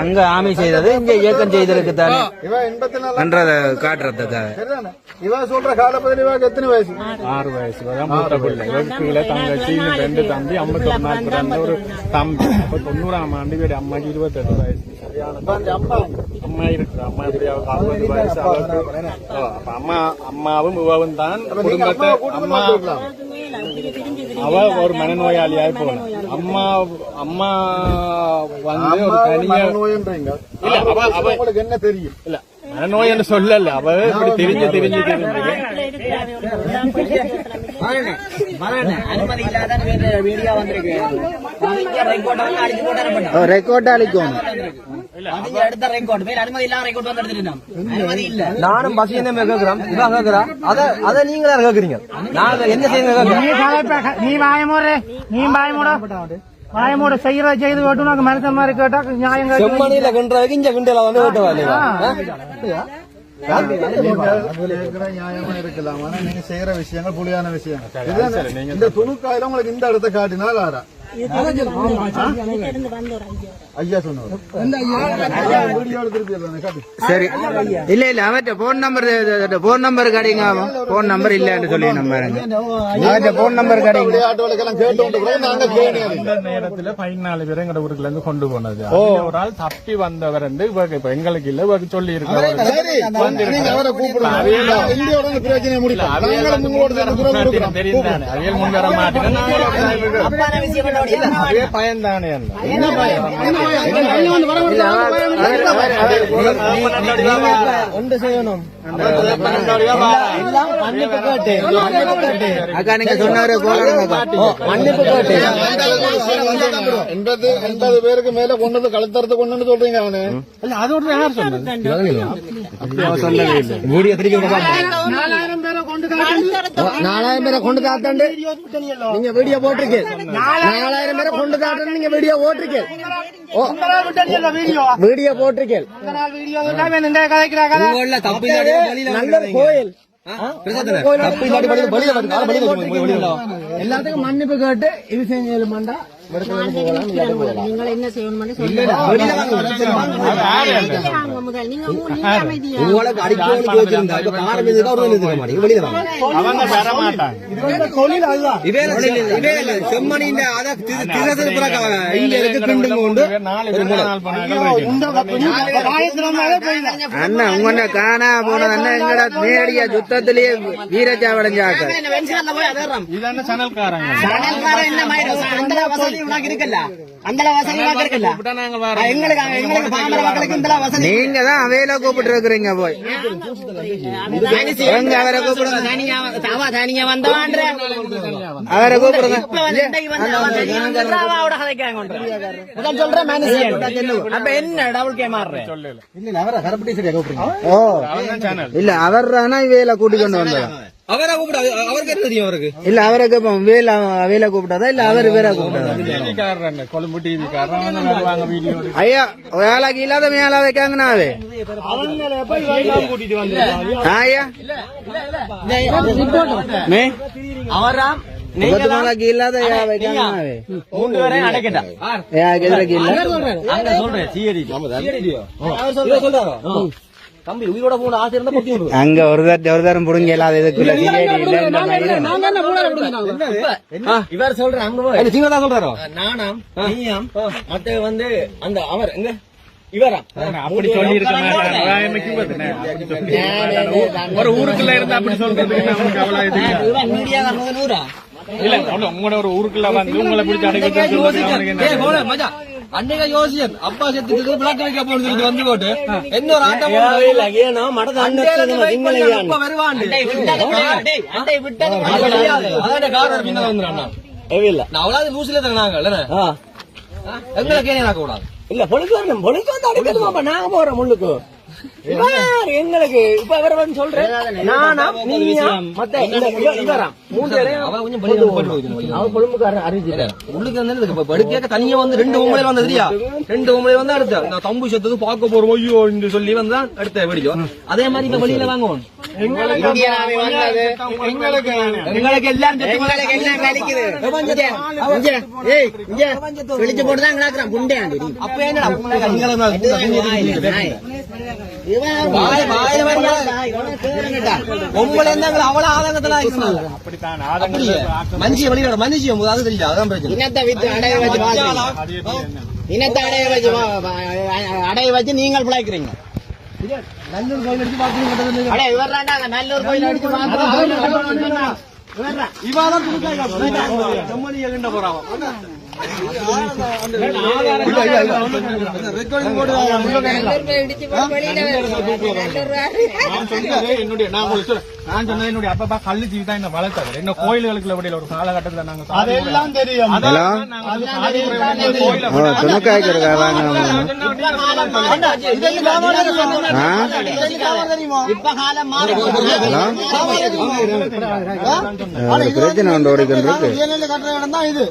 அங்க ஆமை செய்தது இங்க இயக்கம் செய்திருக்கு தானே இவ எண்பத்தி நாலு பண்றத காட்டுறதுக்காக. சரிதானே? இவ சொல்ற காலப்பதில் இவாக்கு எத்தனை வயசு? ஆறு வயசு. மூத்த பிள்ளை. கீழே தங்கச்சி ரெண்டு தம்பி பிறந்த ஒரு தம்பி. தொண்ணூறாம் ஆண்டு இவரு அம்மாக்கு இருபத்தெட்டு வயசு. அம்மா அம்மா. இருக்கு அம்மா எப்படி அறுபது வயசு அப்ப அம்மா அம்மாவும் இவவும் தான் குடும்பத்தை அம்மா அவ ஒரு மனநோயாளியாய் போன அம்மா அம்மா வந்து ஒரு தனியா நோயன்றீங்க இல்ல அவ அவ என்ன தெரியும்? இல்ல மனநோய் என்று சொல்லல. அவ இப்படி தெரிஞ்சு தெரிஞ்சு தெரிஞ்சு ரெக்கார்ட் அளிக்கணும் நானும் பஸ் என்ன கேக்குறோம் இவா கேக்குறா அத அத நீங்களா கேக்குறீங்க நான் என்ன செய்யுங்க நீ வாயமோடு நீ வாயமோட வாயமோட செய்யற செய்து கேட்டு உனக்கு மனுஷ மாதிரி கேட்டா நியாயம் கேட்டு செம்மணியில கிண்டுறதுக்கு இங்க கிண்டல வந்து ஓட்டுவா இல்லையா கேட்கிற நியாயமா இருக்கலாம் ஆனா நீங்க செய்யற விஷயங்கள் புலியான விஷயங்கள் இதுதானே? இந்த துணுக்காயில உங்களுக்கு இந்த இடத்த காட்டினால் ஆறா சரி. இல்ல இல்ல அவர்கிட்ட போன் நம்பர் போன் நம்பர் கடைங்க போன் நம்பர் இல்லன்னு சொல்லி நம்பர் அவர்கிட்ட போன் நம்பர் கடைங்க நேரத்துல பதினாலு பேர் எங்க ஊருக்குள்ள இருந்து கொண்டு போனது. ஒரு ஆள் தப்பி வந்தவர் வந்து இப்ப எங்களுக்கு இல்ல இவருக்கு சொல்லி இருக்காரு தெரியும் தானே. அவியல் முன் வர மாட்டேன் அதே பயன்தானே என்ன ஒன்று செய்யணும். மன்னிப்பு கேட்டு. அக்கா நீங்க சொன்னாரு மன்னிப்பு கேட்டு. எண்பது எண்பது பேருக்கு மேல கொண்டு வந்து கழுத்தறத்து கொண்டு சொல்றீங்க அவனு. அதோட யார் சொன்னது? வீடியோ திருப்பி நாலாயிரம் பேரை கொண்டு தாத்தாண்டு நீங்க வீடியோ போட்டிருக்கீங்க நாலாயிரம் பேரை கொண்டு தாத்தாண்டு நீங்க வீடியோ போட்டிருக்கீங்க. ஓ. வீடியோ வீடியோ போட்டிருக்கீங்க. வீடியோ இந்த கதைக்கிற கதை. நல்ல கோயில். எல்லாத்துக்கும் மன்னிப்பு கேட்டு இது செஞ்சு மாண்டா. നിങ്ങൾ என்ன செய்யணும்னு உங்களுக்கு அடிக்கணும் வச்சிருந்தா இப்ப காரம் இதுக்கு ஒரு நிறுத்த மாட்டேங்க வெளியில வாங்க அவங்க வர மாட்டாங்க இவே இவே செம்மணியின் அத திருப்புற இங்க இருக்கு கிண்டுங்க உண்டு நாலு பேர் நாள் எங்கடா நேரடியா யுத்தத்திலேயே வீரச்சாவடைஞ்சாக்க இதான சனல்காரங்க இப்ப நாங்க தான் அவையில கூப்பிட்டு இருக்கிறீங்க போய். எங்க அவரை கூப்பிடுங்க. அவரை கூப்பிடுங்க. அப்ப என்ன டபுள் கே மாறுறேன் ஓ அவன் சேனல் இல்ல அவர் தானா இவையில கூட்டி கொண்டு அவரை கூப்பிட அவருக்கு என்ன தெரியும் அவருக்கு? இல்ல அவரை கேப்போம். வேல வேலை கூப்பிட்டாதா இல்ல அவர் வேற கூப்பிட்டாரா? கொழும்பு ஐயா வேலைக்கு இல்லாத மேல ஐயா. அவராம் இல்லாத தம்பி உயிரோட போன ஆசை இருந்தா பொத்தி விடுவோம் அங்க ஒரு தரம் ஒரு தரம் புடுங்க இல்லாத இதுக்குள்ள இவர் சொல்ற அங்க போய். சிங்க தான் சொல்றாரோ? நானாம் நீயாம் மத்த வந்து அந்த அவர் எங்க? இவரா? அப்படி சொல்லி இருக்க. ஒரு ஊருக்குள்ள இருந்து அப்படி இது? இல்ல. இல்ல உங்களோட ஒரு ஊருக்குள்ள வந்து உங்களை பிடிச்சி அடைக்க அன்னைக்கு யோசியன் அப்பா செத்துக்கு பிளாக் வைக்க போனது வந்து போட்டு. என்ன ஒரு ஆட்டம் இப்ப வருவாண்டு அதான் காரணம் பின்ன வந்துடுறான் நான் அவ்வளவு லூசில தராங்க எங்களை கேட்க கூடாது. இல்ல பொழுது வரணும் பொழுது வந்து அடிக்கணுமாப்பா நாங்க போறோம் முள்ளுக்கு. எங்களுக்கு இப்ப அவர் வந்து சொல்றேன் நானா நீயா? மத்த இவராம் மூன்று உள்ளுக்கு தனியா ரெண்டு உங்களை வந்து ரெண்டு உங்களை வந்து அடுத்த. இந்த தம்பு சத்துக்கு பார்க்க போறோம். ஐயோ சொல்லி வந்து தான் அடுத்த வெடிக்கும். அதே மாதிரி இப்ப வெளியில வாங்குவோம் எங்களுக்கு எல்லாம் போட்டுதான். அப்ப உங்களை இருந்தாங்க அவ்வளவு ஆதங்கத்துல அப்படித்தான் அப்படியே வெளியிட மனுஷியம் அது அதான் பிரச்சனை இனத்தை வித்து அடைய வச்சு இனத்தை அடைய வச்சு அடைய வச்சு நீங்கள் பிழைக்கிறீங்க நல்லூர் கோயில் அடிச்சு பாத்து நல்லூர் கோயில் அடிச்சு இவாதான் என்னுடைய நான். நான் சொன்னது என்னுடைய அப்பா கல்லு ஜீவி தான் என்ன வளர்த்தாரு என்ன கோயில்களுக்குள்ள விடையில ஒரு காலகட்டத்துல நாங்க அதெல்லாம் தெரியும். பிரச்சனை உண்டு ஓடிக்கொண்டிருக்கு இது.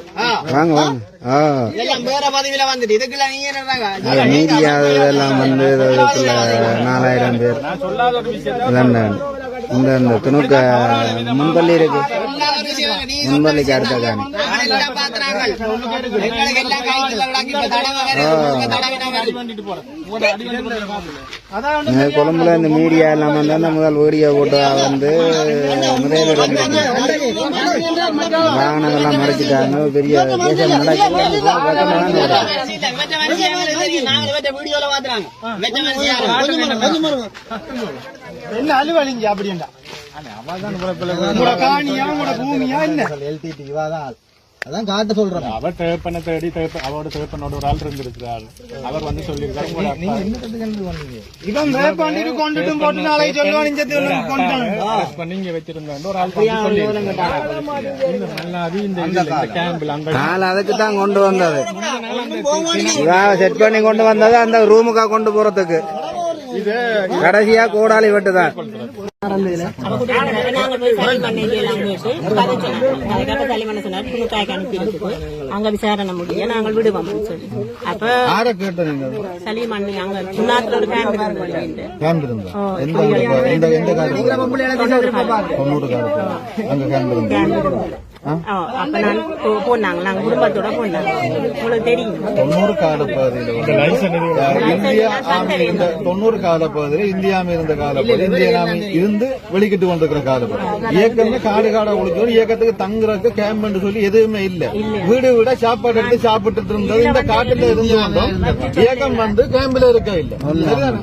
வாங்க வாங்க. இதெல்லாம் வந்து நாலாயிரம் பேர். இந்த இந்த துணுக்க முன்பள்ளி இருக்கு. முன்பள்ளிக்கு அடுத்த காணி. கொழும்புல இந்த மீடியா எல்லாம் வந்து அந்த முதல் வீடியோ போட்டு வந்து முதலில் வாகனங்கள்லாம் மறைச்சிட்டாங்க. பெரிய கேசம் நடக்குது. என்ன அலுவலிங்க? அப்படின்டா அதான் காட்ட சொல்றேன். அவர் தேப்பனை தேடி தேப்ப அவரோட தேப்பனோட ஒரு ஆள் இருந்திருக்கிறார் அவர் வந்து சொல்லியிருக்காரு இவன் வேப்பாண்டிட்டு கொண்டுட்டும் போட்டு நாளைக்கு சொல்லுவான் இந்த கொண்டு இங்க வச்சிருந்தாரு ஒரு ஆள் சொல்லியிருக்காரு. இந்த கேம்பில் அந்த அதுக்கு தான் கொண்டு வந்தது. இவன் செட் பண்ணி கொண்டு வந்தது அந்த ரூமுக்கா கொண்டு போறதுக்கு. கடைசியா கோடாலி வெட்டு தான் அங்க விசாரணை முடிய நாங்கள் விடுவோம்னு சொல்லி. அப்ப யார கேட்ட நீங்க சலீம் அண்ணி அங்க சுண்ணாத்துல ஒரு கேம்ப் இருந்து தொண்ணூறு அப்ப நான் போனாங்க நாங்க குடும்பத்தோட போனாங்க உங்களுக்கு தெரியும் தொண்ணூறு கால இந்தியா இருந்த தொண்ணூறு கால பகுதியில் இந்தியா இருந்த கால பகுதி இந்திய இருந்து வெளிக்கிட்டு கொண்டிருக்கிற கால பகுதி இயக்கம்னு காடு காடா ஒழிச்சோம் இயக்கத்துக்கு தங்குறதுக்கு கேம்ப் சொல்லி எதுவுமே இல்ல வீடு வீட சாப்பாடு எடுத்து சாப்பிட்டு இருந்தது இந்த காட்டுல இருந்து வந்தோம் இயக்கம் வந்து கேம்ப்ல இருக்க இல்ல சரிதானே?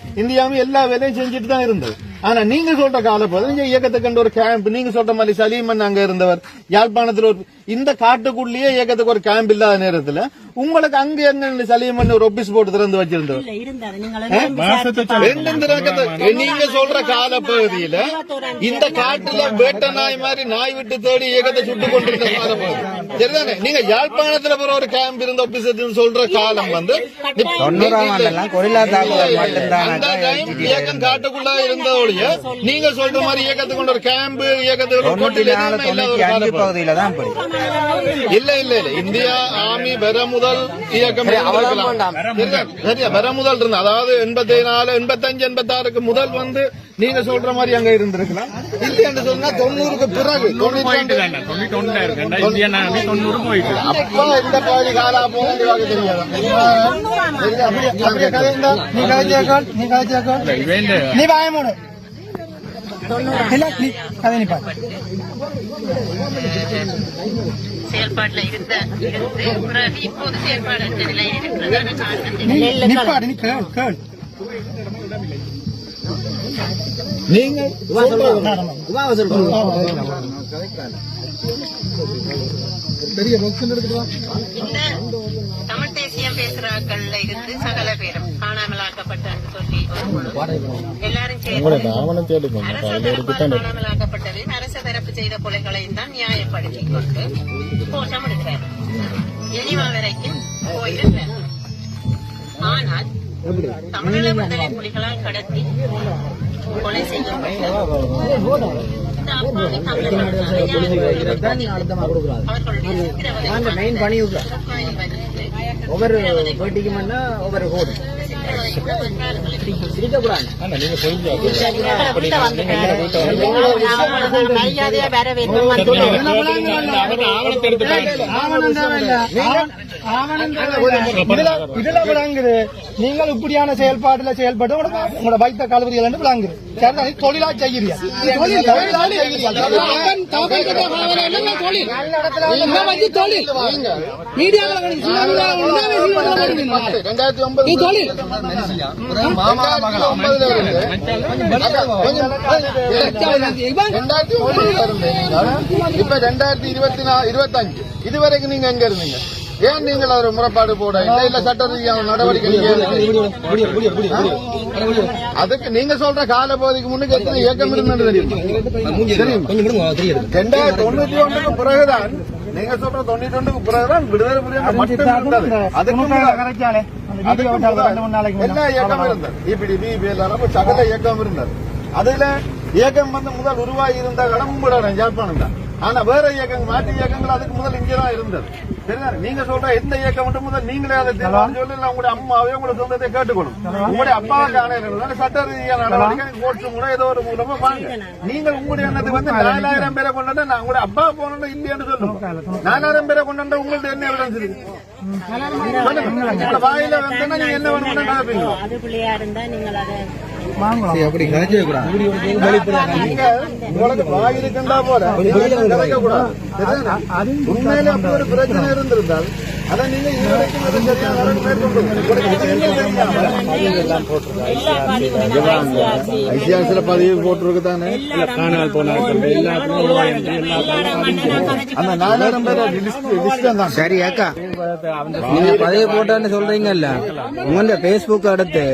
இந்தியாவும் எல்லா வேலையும் செஞ்சுட்டு தான் இருந்தது. ஆனா நீங்க சொல்ற காலப்பகுதியில் இங்க இயக்கத்துக்கு கண்டு ஒரு கேம்ப் நீங்க சொல்ற மாதிரி சலீமன் அங்க இருந்தவர் யாழ்ப்பாணத்துல ஒரு இந்த காட்டுக்குள்ளேயே இயக்கத்துக்கு ஒரு கேம்ப் இல்லாத நேரத்துல உங்களுக்கு அங்க என்ன சலீமன் ஒரு ஒபிஸ் போட்டு திறந்து வச்சிருந்தவர்? இல்ல இருந்தாரு. நீங்க சொல்ற கால பகுதியில இந்த காட்டுல வேட்ட நாய் மாதிரி நாய் விட்டு தேடி இயக்கத்தை சுட்டு கொண்டிருந்த கால பகுதி. சரிதானே? நீங்க யாழ்ப்பாணத்துல போற ஒரு கேம்ப் இருந்த ஒபிசத்துன்னு சொல்ற காலம் வந்து தொண்ணூறாம் ஆண்டெல்லாம் கொரில்லா தாக்குதல் மட்டும்தான் அந்த டைம் இயக்கம் காட்டுக்குள்ள நீங்க சொல்ற மாதிரி இயக்கத்துக்கு கொண்ட ஒரு கேம்ப் பகுதி. பகுதியில தான் இல்ல இல்ல இல்ல. இந்தியா ஆர்மி பெற முதல் இயக்கம். சரியா? சரியா? பெற முதல் இருந்த அதாவது எண்பத்தி நாலு எண்பத்தஞ்சு எண்பத்தாறுக்கு முதல் வந்து நீங்க சொல்ற மாதிரி அங்க இருந்திருக்கலாம். இல்ல என்று சொன்னா தொண்ணூறுக்கு பிறகு அப்போ இந்த பகுதி காலா போக தெரியாது. நீ கதைச்சியாக்கா நீ கதைச்சியாக்கா வேண்டு. நீ பயமுடு இல்ல நீ கதை நீ பாரு செயல்பாட்டில் இருந்த இருந்து பிறகு இப்போது செயல்பாடற்ற நிலையில் இருக்கிறது? நீ பாடு நீ கேள் கேள். நீங்க பெரிய தமிழ் தேசியம் பேசுறாக்கள்ல இருந்து சகல பேரும் எல்லாரும் தரப்பு செய்த கொலைகளையும் தான் நியாயப்படுத்திக் கொண்டு கோஷம் எடுக்கிறார் வரைக்கும் ஆனால் தமிழீழ விடுதலை புலிகளால் கடத்தி கொலை செய்யப்பட்ட ஒவ்வொரு பேட்டிக்கு ஒவ்வொரு கோடு இதுல விளங்குது நீங்கள் இப்படியான செயல்பாடுல செயல்பட்டு உங்களோட உங்களோட வைத்த கலவரிகள் என்று விளங்குது சரிதான் தொழிலா செய்கிறீங்க தொழில் தொழில் மீடியாவில் தொழில் ரெண்டாயிரத்தி ஒன்பதுல இருந்தீங்க இப்ப ரெண்டாயிரத்தி இருபத்தி நாலு இருபத்தஞ்சு. இதுவரைக்கும் நீங்க எங்க இருந்தீங்க? ஏன் நீங்கள் ஒரு முறைப்பாடு போட? இல்ல இல்ல சட்ட ரீதியான நடவடிக்கை? அதுக்கு நீங்க சொல்ற கால பகுதிக்கு முன்னுக்கு எத்தனை இயக்கம் இருந்தது தெரியும்? ரெண்டாயிரத்தி தொண்ணூத்தி ஒன்றுக்கு பிறகுதான் நீங்க சொல்ற தொண்ணூத்தி ஒன்றுக்கு பிறகுதான் விடுதலை மட்டும் இருந்தது. அதுக்கு எல்லா இயக்கம் இருந்தது. இபிடி பிபிஎல் அளவு சகல இயக்கம் இருந்தது அதுல இயக்கம் வந்து முதல் உருவாகி இருந்த இடம் உங்களோட யாழ்ப்பாணம் தான் ஆனா வேற இயக்கங்கள் மாற்று இயக்கங்கள் அதுக்கு முதல் இங்கதான் இருந்தது. சரிதானே? நீங்க சொல்ற எந்த இயக்கம் மட்டும் முதல் நீங்களே அதை தீர்மானம் சொல்லி உங்களுடைய அம்மாவே உங்களை சொந்தத்தை கேட்டுக்கணும் உங்களுடைய அப்பாவுக்கு ஆணையம் சட்ட ரீதியான நடவடிக்கை கோர்ட்ஸும் கூட ஏதோ ஒரு மூலமா வாங்க. நீங்கள் உங்களுடைய எண்ணத்துக்கு வந்து நாலாயிரம் பேரை கொண்டு நான் உங்களுடைய அப்பா போனோம் இல்லையான்னு சொல்லுங்க. நாலாயிரம் பேரை கொண்டு உங்கள்ட்ட என்ன எவிடன்ஸ் இருக்கு? வாயில வந்தா நீங்க என்ன நடப்பீங்க அது பிள்ளையா இருந்தா நீங்கள் அதை அப்படி கதைச்சு நீங்க உங்களுக்கு வாய் இருக்குண்டா போல கிடைக்க கூடாது உண்மையில அப்படி ஒரு பிரச்சனை இருந்திருந்தால் ஐசிஆர்சில பதிவு போட்டிருக்கு தானே? காணால் தான். சரி அக்கா நீங்க பதிவு போட்டான்னு சொல்றீங்கல்ல? உங்க பேஸ்புக் அடுத்து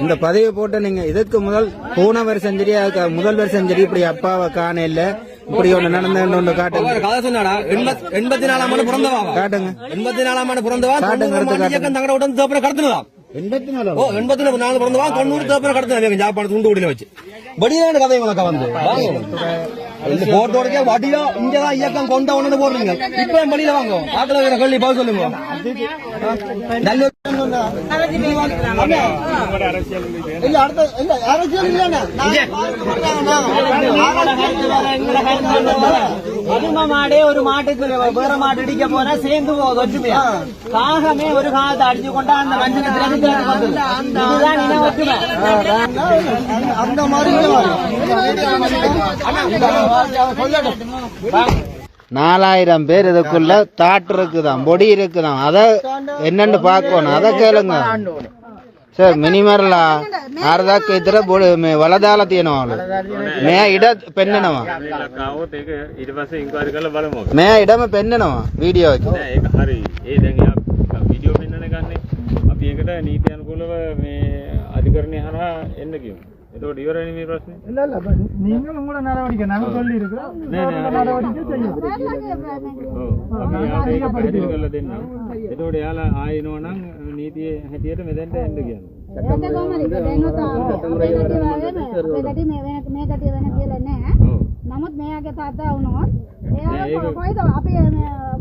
இந்த பதிவு போட்ட நீங்க இதுக்கு முதல் போன வருஷம் சரி முதல் வருஷம் சரி இப்படி அப்பாவை காண இல்ல இப்படி ஒண்ணு நடந்து ஒண்ணு காட்டுங்க. கதை சொன்னாடா எண்பத்- எண்பத்தி நாலாம் ஆண்டு பிறந்தவா அவன். காட்டுங்க. எண்பத்தி நாலாம் ஆண்டு பிறந்தவா? காட்டுங்க, தங்கட உடனே கடத்தினதா? எண்பத்தி நாலு ஓ எண்பத்தி நாலு பிறந்தவா? தொண்ணூறு தேப்பரை கடத்தினா ஜாப்பாடு துண்டு குடியில வச்சு. வடியான கதை உனக்கு வந்து. போட்டோடக்கே இங்கதான் இயக்கம் கொண்ட ஒண்ணு போடுறீங்க. இப்ப வெளியில வாங்க. ஆக்கல வேற கல்வி பதில் சொல்லுங்க. நல்ல அதுமா மாடே ஒரு மாட்டுக்கு வேற மாட்டு இடிக்க போனா சேர்ந்து போகுது ஒற்றுமையா காகமே ஒரு காலத்தை அடிச்சு கொண்டா அந்த மஞ்சள் அந்த மாதிரி நாலாயிரம் பேர் இதுக்குள்ள தாட் இருக்குதான் பொடி இருக்குதான் அதை என்னன்னு பார்க்கணும். அதை கேளுங்க. சார் மினிமரலா ஆறதாக்கு இத்தர வலதால తీయనవాళ్ళు மே இட పెన్ననవా மே இடம పెన్ననవా வீடியோ ඒක හරි ඒ අධිකරණය හරහා එන්න කියමු. එතකොට ඉවරයි මේ ප්‍රශ්නේ. இல்ல இல்ல இப்ப நீங்களும் கூட நடவடிக்கை நாங்க சொல்லி இருக்கிறோம் නෑ නෑ நடவடிக்கை செய்யும் ඔව්. අපි යාට ඒක පැහැදිලි කරලා දෙන්නම්. එතකොට එයාලා ආයෙනෝ නම් නීතියේ හැටියට මෙතෙන්ට එන්න කියන්න. ඔව්. නමුත් මෙයාගේ තාත්තා වුණොත් එයා කොයිද අපි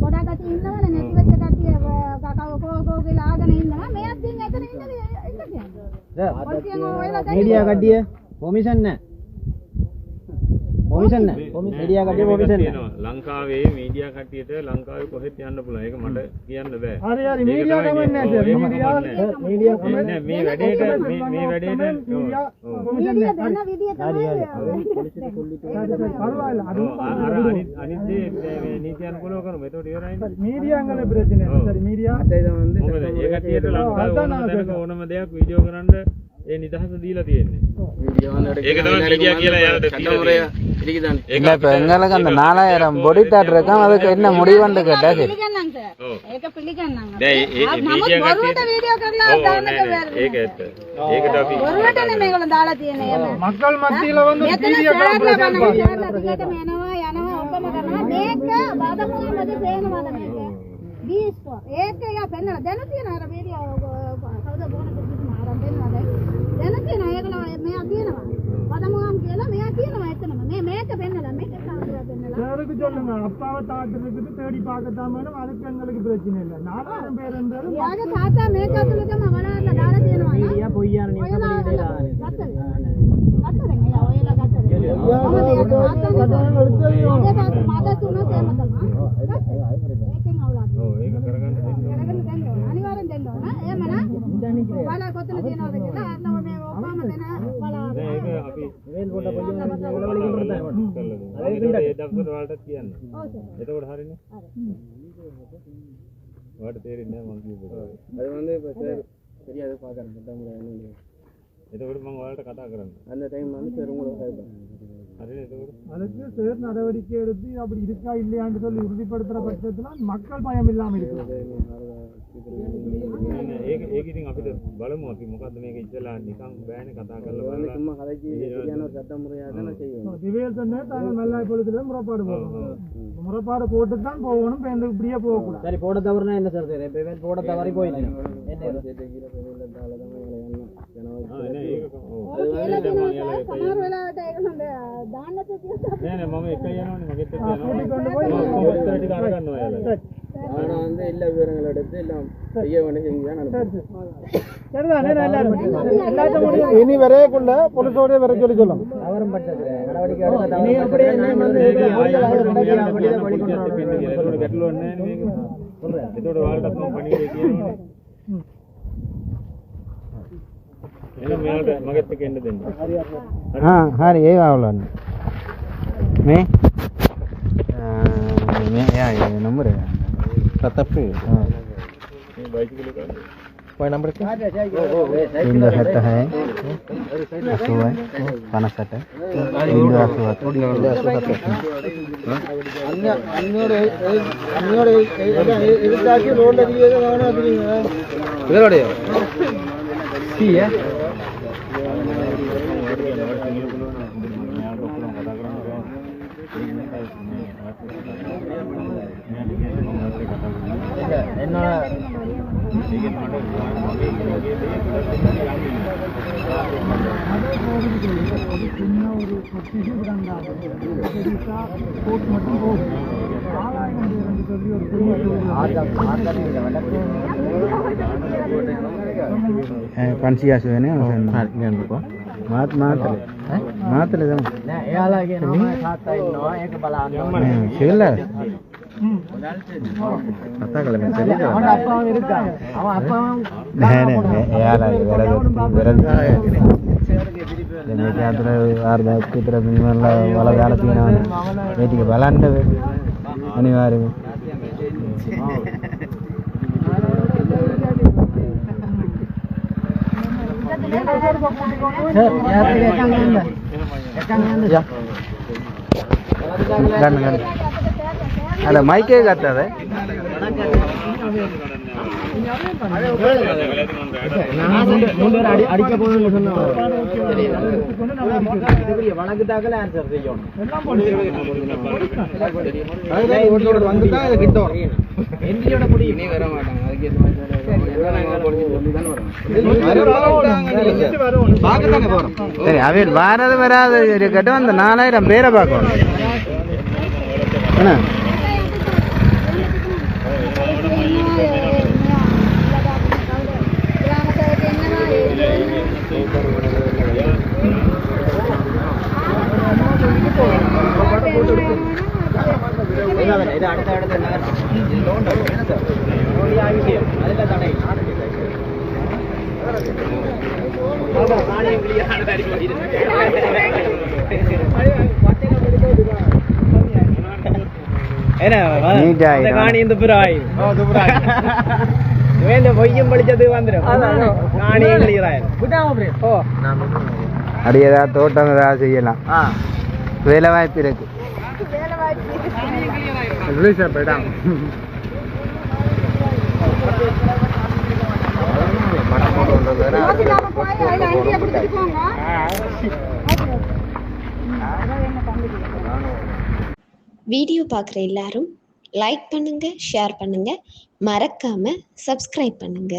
ගොඩක් කටි ඉන්නවනේ නැති වෙච්ච කට්ටිය කකව කෝකෝ කියලා ආගෙන ඉන්නවා ද අද මීඩියා කඩිය කොමිෂන් නැහැ කොමිෂන් මීඩියා කට්ටිය කොමිෂන් ලංකාවේ මීඩියා කට්ටියට ලංකාවේ කොහෙත් යන්න පුළුවන්. ඒක මට කියන්න බෑ. හරි හරි. මීඩියා කමන්නේ නැහැ මීඩියා කමන්නේ මේ වැඩේට මේ මේ වැඩේට කොමිෂන් නැහැ හරි හරි. අනිත් දේ නීති අනුකූලව කරමු එතකොට ඉවරයි මීඩියා අංගල ප්‍රශ්නේ හරි මීඩියා ඇයි තමයි ඒ කට්ටියට ලංකාවේ ඕනම දෙයක් වීඩියෝ කරන්න ඒ නිදහස දීලා තියෙන්නේ. ඒක තමයි මීඩියා කියලා යාළුවට දීලා තියෙන්නේ. இல்ல இப்ப எங்களுக்கு அந்த நாலாயிரம் பொடி தாட் இருக்கான் அதுக்கு என்ன முடிவுன்னு கேட்டா சரி පිළිගන්නම් සර්. ඒක පිළිගන්නම්. දැන් ඒ ඒ නමුත් பேருக்கு சொல்லுங்க அப்பாவை தாத்துறதுக்கு தேடி பார்க்கத்தான் மேடம் அதுக்கு எங்களுக்கு பிரச்சனை இல்லை நாலாயிரம் பேர் இருந்தாலும் பொய்யா நீ అనివారం ඒදවසරවලටත් කියන්න එතකොට හරින වට තේරෙන්නේ නැහැ මං කියපු. අද මන්දේ පස්සේ හරි අද පාගන්න තමයි යන්නේ. එතකොට මම ඔයාලට කතා කරන්න. அந்த டைம் வந்து சார் உங்களுக்கு கேட்பேன் හරිනේ එතකොට? அதுக்கு சேர் நடவடிக்கை எடுத்து அப்படி இருக்கா இல்லையான்னு சொல்லி உறுதிப்படுத்துற பட்சத்துல மக்கள் பயம் இல்லாம இருக்கு නෑ නෑ ඒක ඒක ඉතින් අපිට බලමු අපි මොකද්ද මේක ඉස්සලා නිකන් බෑනේ කතා කරලා බලලා. சும்மா கதைக்கு சரியான ஒரு சட்ட முறையாக தான் நான் செய்வேன் திவேல் சொன்ன தாங்க மெல்லாய் பொழுதுல முறைப்பாடு போடணும் முறைப்பாடு போட்டு தான் போகணும் இப்ப எந்த இப்படியே போகக்கூடாது சரி போட தவறுனா என்ன சார் செய்யறது இப்போ இவன் போட தவறி போயிட்டு என்ன ஆனால் வந்து எல்லா விவரங்களும் எடுத்து எல்லாம் செய்ய வேண்டிய செஞ்சு தான் அனுப்புவேன் சரிதானே எல்லாரும் இனி வரையக்குள்ள பொலிசோட வர சொல்லி சொல்லும் நடவடிக்கை எடுக்க தவறு அப்படியே එහෙනම් මෙයාට මගෙත් එක්ක එන්න දෙන්න. හරි හරි. ආ හරි ඒව අවලන්න. මේ මේ එයා ඒ නම්බරය. ප්‍රතප්පි. මේ බයිසිකල් එක. ඔය නම්බර එක. 376 58 57 අන්‍ය අන්‍යෝර ना मात मात मात ले जाओ නෑ அத்தா கிழமை சரி கேத்துல வேறு கூத்துற வீட்டுக்கு விளாண்டது அனிவாரியம் Kan, kan. ಅಲ್ಲ ಮೈಕೇ ಗತ್ತದೆ அடிக்க போகணும்னு சொன்னா வழக்கு தாக்கல ஆன்சர் செய்யணும் வராது இருக்கட்டும் அந்த நாலாயிரம் பேரை பார்க்கணும் என்ன இது அடுத்த அடுத்த ஆகிட்டேன் அதில் தடை வேண்ட பொய்யும் படிச்சது வந்துடும் நானே எழுதுறாரு ஓ அப்படி ஏதாவது தோட்டம் ஏதாவது செய்யலாம். வேலை வாய்ப்பு இருக்கு. யோசிக்காம போய் வீடியோ பார்க்குற எல்லாரும் லைக் பண்ணுங்க ஷேர் பண்ணுங்க. மறக்காம சப்ஸ்கிரைப் பண்ணுங்க.